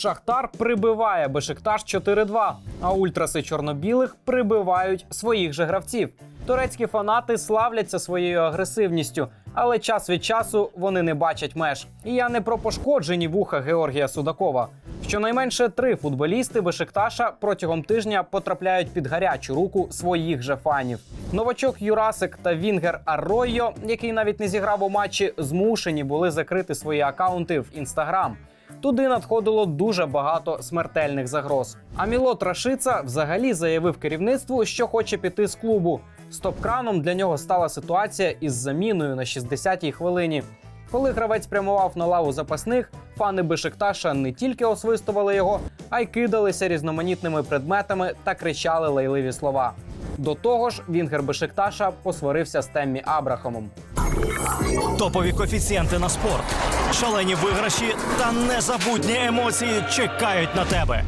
Шахтар прибиває Бешикташ 4-2, а ультраси чорнобілих прибивають своїх же гравців. Турецькі фанати славляться своєю агресивністю, але час від часу вони не бачать меж. І я не про пошкоджені вуха Георгія Судакова. Щонайменше три футболісти Бешикташа протягом тижня потрапляють під гарячу руку своїх же фанів. Новачок Юрасик та Вінгер Арройо, який навіть не зіграв у матчі, змушені були закрити свої акаунти в інстаграм. Туди надходило дуже багато смертельних загроз. А Мілот Рашица взагалі заявив керівництву, що хоче піти з клубу. Стоп-краном для нього стала ситуація із заміною на 60-й хвилині. Коли гравець прямував на лаву запасних, фани Бешикташа не тільки освистували його, а й кидалися різноманітними предметами та кричали лайливі слова. До того ж, Вінгер Бешикташа посварився з Теммі Абрахамом. Топові коефіцієнти на спорт, шалені виграші та незабутні емоції чекають на тебе.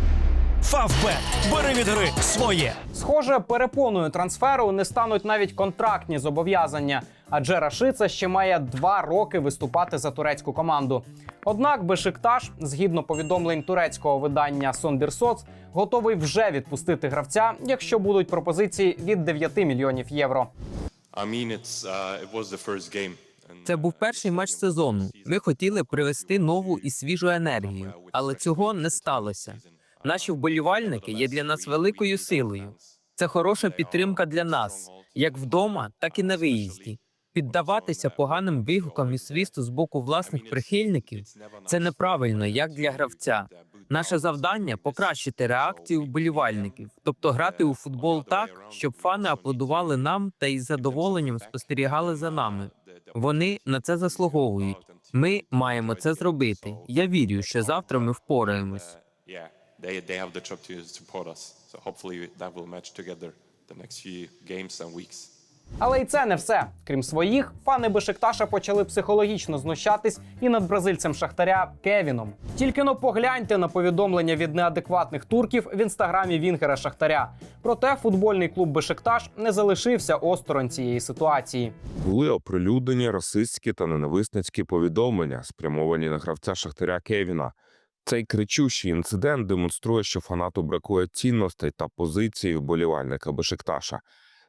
Фавбет. Бери від гри своє. Схоже, перепоною трансферу не стануть навіть контрактні зобов'язання, адже Рашица ще має два роки виступати за турецьку команду. Однак Бешикташ, згідно повідомлень турецького видання Сонбірсоц, готовий вже відпустити гравця, якщо будуть пропозиції від 9 мільйонів євро. Uh, Це був перший матч сезону. Ми хотіли привести нову і свіжу енергію, але цього не сталося. Наші вболівальники є для нас великою силою. Це хороша підтримка для нас, як вдома, так і на виїзді. Піддаватися поганим вигукам і свисту з боку власних прихильників це неправильно, як для гравця. Наше завдання покращити реакцію вболівальників, тобто грати у футбол так, щоб фани аплодували нам та із задоволенням спостерігали за нами. Вони на це заслуговують. Ми маємо це зробити. Я вірю, що завтра ми впораємось. the next few games and weeks. Але й це не все. Крім своїх, фани Бешикташа почали психологічно знущатись і над бразильцем Шахтаря Кевіном. Тільки но погляньте на повідомлення від неадекватних турків в інстаграмі Вінгера Шахтаря. Проте футбольний клуб Бешикташ не залишився осторонь цієї ситуації. Були оприлюднені расистські та ненависницькі повідомлення, спрямовані на гравця Шахтаря Кевіна. Цей кричущий інцидент демонструє, що фанату бракує цінностей та позиції вболівальника Бешикташа.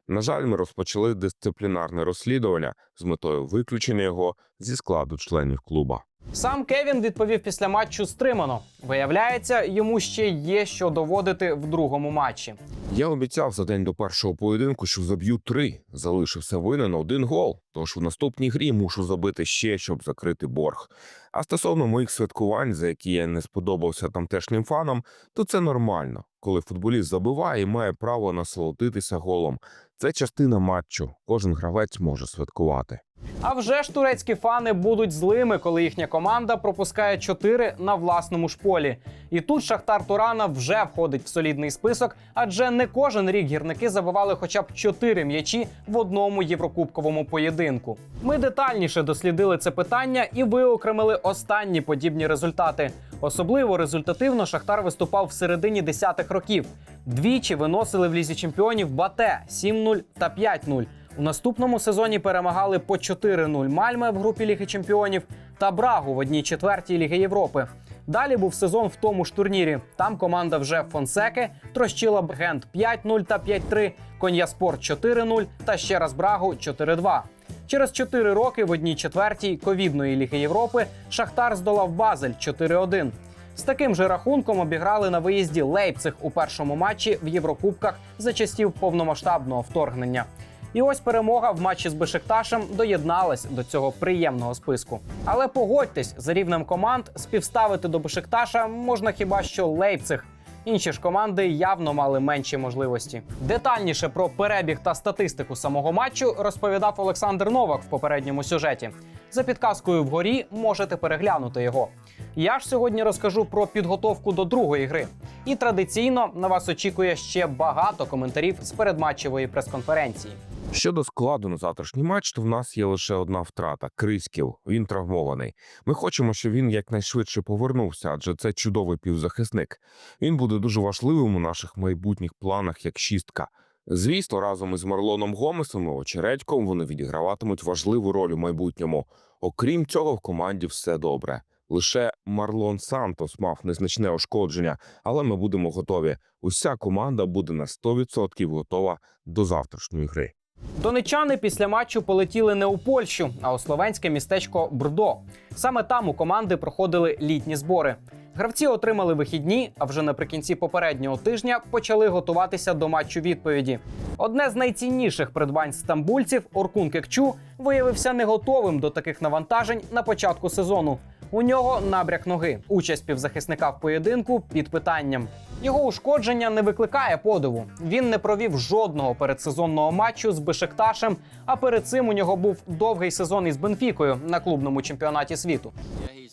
На жаль, ми розпочали дисциплінарне розслідування з метою виключення його зі складу членів клуба. Сам Кевін відповів після матчу стримано. Виявляється, йому ще є що доводити в другому матчі. Я обіцяв за день до першого поєдинку, що заб'ю три. Залишився винен один гол. Тож у наступній грі мушу забити ще, щоб закрити борг. А стосовно моїх святкувань, за які я не сподобався тамтешнім фанам, то це нормально, коли футболіст забиває і має право насолодитися голом. Це частина матчу. Кожен гравець може святкувати. А вже ж турецькі фани будуть злими, коли їхня команда пропускає 4 на власному ж полі. І тут Шахтар Турана вже входить в солідний список, адже не кожен рік гірники забивали хоча б 4 м'ячі в одному єврокубковому поєдинку. Ми детальніше дослідили це питання і виокремили останні подібні результати. Особливо результативно Шахтар виступав в середині десятих років. Двічі виносили в лізі чемпіонів Бате 7-0 та 5-0. У наступному сезоні перемагали по 4-0 Мальме в групі Ліги Чемпіонів та Брагу в одній четвертій Ліги Європи. Далі був сезон в тому ж турнірі. Там команда вже Фонсеки трощила Гент 5-0 та 5-3, Кон'яспорт 4-0 та ще раз Брагу 4-2. Через 4 роки в одній четвертій ковідної Ліги Європи Шахтар здолав Базель 4-1. З таким же рахунком обіграли на виїзді Лейпциг у першому матчі в Єврокубках за часів повномасштабного вторгнення. І ось перемога в матчі з Бешикташем доєдналась до цього приємного списку. Але погодьтесь, за рівнем команд співставити до Бешикташа можна хіба що Лейпциг. Інші ж команди явно мали менші можливості. Детальніше про перебіг та статистику самого матчу розповідав Олександр Новак в попередньому сюжеті. За підказкою вгорі можете переглянути його. Я ж сьогодні розкажу про підготовку до другої гри. І традиційно на вас очікує ще багато коментарів з передматчевої прес-конференції. Щодо складу на завтрашній матч, то в нас є лише одна втрата Криськів. Він травмований. Ми хочемо, щоб він якнайшвидше повернувся, адже це чудовий півзахисник. Він буде дуже важливим у наших майбутніх планах як шістка. Звісно, разом із Марлоном Гомесом і Очередьком вони відіграватимуть важливу роль у майбутньому. Окрім цього, в команді все добре. Лише Марлон Сантос мав незначне ушкодження, але ми будемо готові. Уся команда буде на 100% готова до завтрашньої гри. Донечани після матчу полетіли не у Польщу, а у словенське містечко Брдо. Саме там у команди проходили літні збори. Гравці отримали вихідні, а вже наприкінці попереднього тижня почали готуватися до матчу відповіді. Одне з найцінніших придбань стамбульців Оркун Кекчу виявився не готовим до таких навантажень на початку сезону. У нього набряк ноги. Участь півзахисника в поєдинку під питанням. Його ушкодження не викликає подиву. Він не провів жодного передсезонного матчу з Бешикташем, а перед цим у нього був довгий сезон із Бенфікою на клубному чемпіонаті світу. Uh,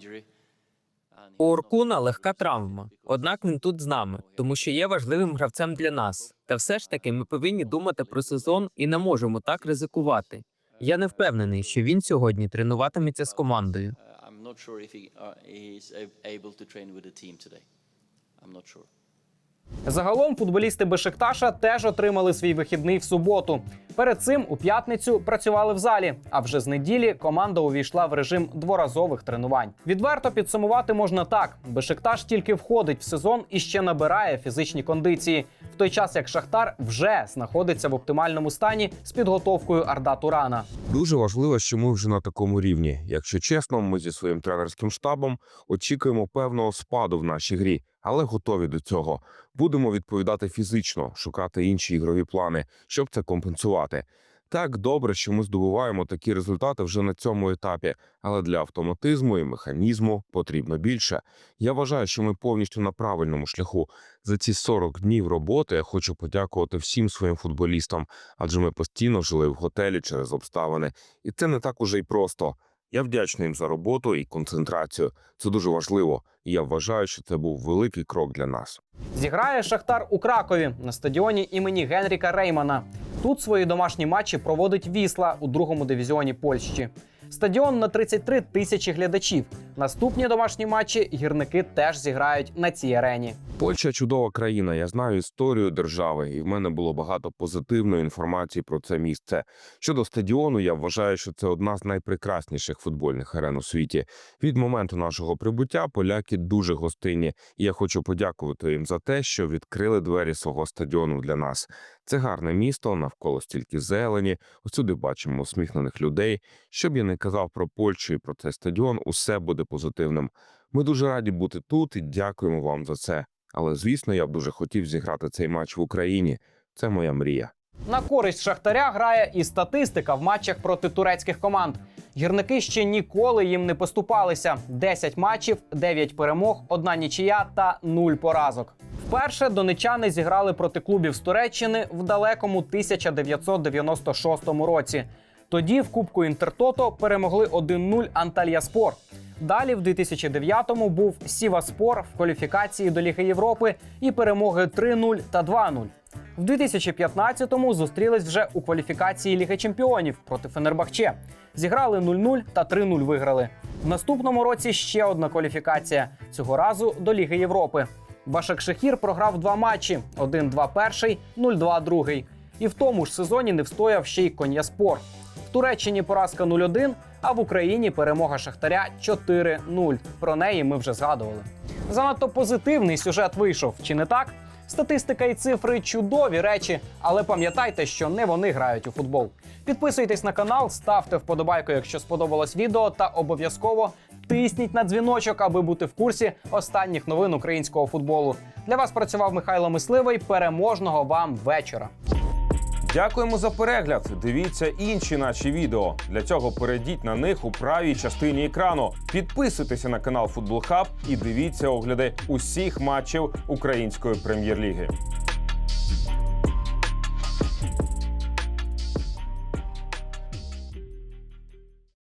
uh, У Оркуна легка травма, однак він тут з нами, тому що є важливим гравцем для нас. Та все ж таки ми повинні думати про сезон і не можемо так ризикувати. Я не впевнений, що він сьогодні тренуватиметься з командою. Uh, I'm not sure if he uh, he's able to train with the team today. I'm not sure. Загалом футболісти Бешикташа теж отримали свій вихідний в суботу. Перед цим у п'ятницю працювали в залі. А вже з неділі команда увійшла в режим дворазових тренувань. Відверто підсумувати можна так: Бешикташ тільки входить в сезон і ще набирає фізичні кондиції, в той час як Шахтар вже знаходиться в оптимальному стані з підготовкою Арда Турана. Дуже важливо, що ми вже на такому рівні. Якщо чесно, ми зі своїм тренерським штабом очікуємо певного спаду в нашій грі, але готові до цього. Будемо відповідати фізично, шукати інші ігрові плани, щоб це компенсувати. Так добре, що ми здобуваємо такі результати вже на цьому етапі, але для автоматизму і механізму потрібно більше. Я вважаю, що ми повністю на правильному шляху. За ці 40 днів роботи я хочу подякувати всім своїм футболістам, адже ми постійно жили в готелі через обставини, і це не так уже й просто. Я вдячний їм за роботу і концентрацію. Це дуже важливо, і я вважаю, що це був великий крок для нас. Зіграє Шахтар у Кракові на стадіоні імені Генріка Реймана. Тут свої домашні матчі проводить Вісла у другому дивізіоні Польщі. Стадіон на 33 тисячі глядачів. Наступні домашні матчі гірники теж зіграють на цій арені. Польща чудова країна. Я знаю історію держави, і в мене було багато позитивної інформації про це місце. Щодо стадіону, я вважаю, що це одна з найпрекрасніших футбольних арен у світі. Від моменту нашого прибуття поляки дуже гостинні, і я хочу подякувати їм за те, що відкрили двері свого стадіону для нас. Це гарне місто, навколо стільки зелені. Усюди бачимо усміхнених людей. Що б я не казав про Польщу і про цей стадіон, усе буде позитивним. Ми дуже раді бути тут і дякуємо вам за це. Але звісно, я б дуже хотів зіграти цей матч в Україні. Це моя мрія. На користь Шахтаря грає і статистика в матчах проти турецьких команд. Гірники ще ніколи їм не поступалися: 10 матчів, 9 перемог, одна нічия та 0 поразок. Вперше донечани зіграли проти клубів з Туреччини в далекому 1996 році. Тоді в Кубку Інтертото перемогли 1-0 Антальяспор. Далі в 2009-му був Сіваспор в кваліфікації до Ліги Європи і перемоги 3-0 та 2-0. В 2015-му зустрілись вже у кваліфікації Ліги Чемпіонів проти Фенербахче. Зіграли 0-0 та 3-0 виграли. В наступному році ще одна кваліфікація цього разу до Ліги Європи. Башак Шехір програв два матчі: 1-2 перший, 0-2 другий. І в тому ж сезоні не встояв ще й Кон'яспор. В Туреччині поразка 0-1, а в Україні перемога Шахтаря 4-0. Про неї ми вже згадували. Занадто позитивний сюжет вийшов, чи не так? Статистика і цифри чудові речі, але пам'ятайте, що не вони грають у футбол. Підписуйтесь на канал, ставте вподобайку, якщо сподобалось відео, та обов'язково тисніть на дзвіночок, аби бути в курсі останніх новин українського футболу. Для вас працював Михайло Мисливий. Переможного вам вечора. Дякуємо за перегляд. Дивіться інші наші відео. Для цього перейдіть на них у правій частині екрану. Підписуйтеся на канал Футбол Хаб і дивіться огляди усіх матчів української прем'єр-ліги.